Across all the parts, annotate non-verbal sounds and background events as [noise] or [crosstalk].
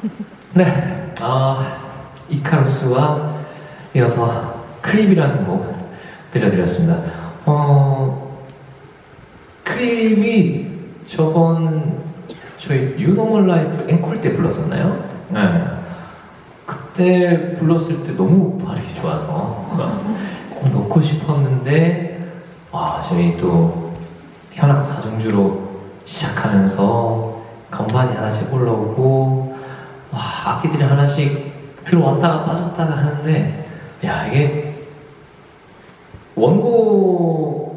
[laughs] 네, 아 이카루스와 이어서 크립이라는 곡 들려드렸습니다. 어, 크립이 저번 저희 뉴노멀 라이프 앵콜 때 불렀었나요? 네. 그때 불렀을 때 너무 발이 좋아서 [laughs] 꼭 넣고 싶었는데 와 저희 또 현악 사중주로 시작하면서 건반이 하나씩 올라오고 와 악기들이 하나씩 들어왔다가 빠졌다가 하는데 야 이게 원곡을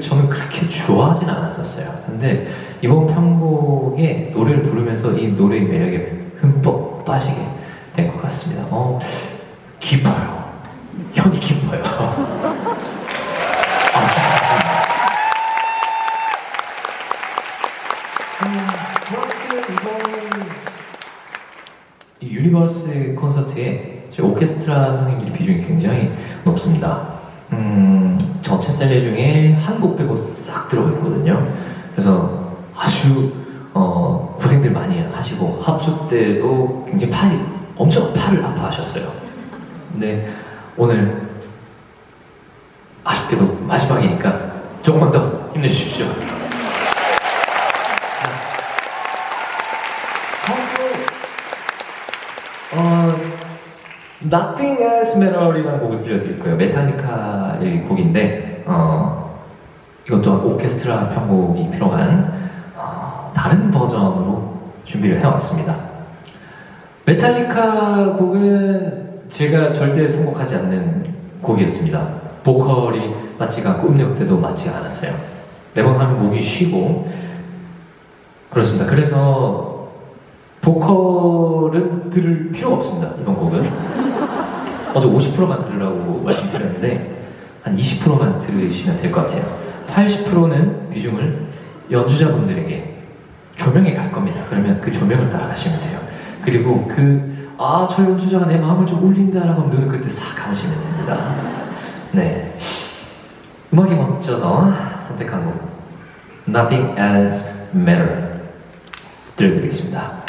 저는 그렇게 좋아하진 않았었어요. 근데 이번 편곡에 노래를 부르면서 이 노래의 매력에 흠뻑 빠지게 된 것 같습니다. 어, 깊어요. 현이 깊어요. [laughs] 아, 진짜. 음, 그렇게 이번 이 유니버스 콘서트에 저희 오케스트라 선생님들의 비중이 굉장히 높습니다. 음, 전체 셀레 중에 한 곡 빼고 싹 들어가 있거든요. 그래서 아주 어, 고생들 많이 하시고 합주 때도 굉장히 팔이 엄청 팔을 아파하셨어요. 근데 오늘 아쉽게도 마지막이니까 조금만 더 힘내주십시오. 어, Nothing Else Matter이라는 곡을 들려드릴 거예요. 메탈리카의 곡인데 어, 이것 또한 오케스트라 편곡이 들어간 어, 다른 버전으로 준비를 해왔습니다. 메탈리카 곡은 제가 절대 선곡하지 않는 곡이었습니다. 보컬이 맞지가 않고 음역 대도 맞지가 않았어요. 매번 하면 목이 쉬고 그렇습니다. 그래서 보컬은 들을 필요가 없습니다. 이번 곡은 어제 50%만 들으라고 말씀드렸는데 한 20%만 들으시면 될 것 같아요. 80%는 비중을 연주자분들에게 조명에 갈 겁니다. 그러면 그 조명을 따라가시면 돼요. 그리고 그 아 저 연주자가 내 마음을 좀 울린다라고 하면 눈을 그때 싹 감으시면 됩니다. 네. 음악이 멋져서 선택한 곡 Nothing Else Matter 들려드리겠습니다.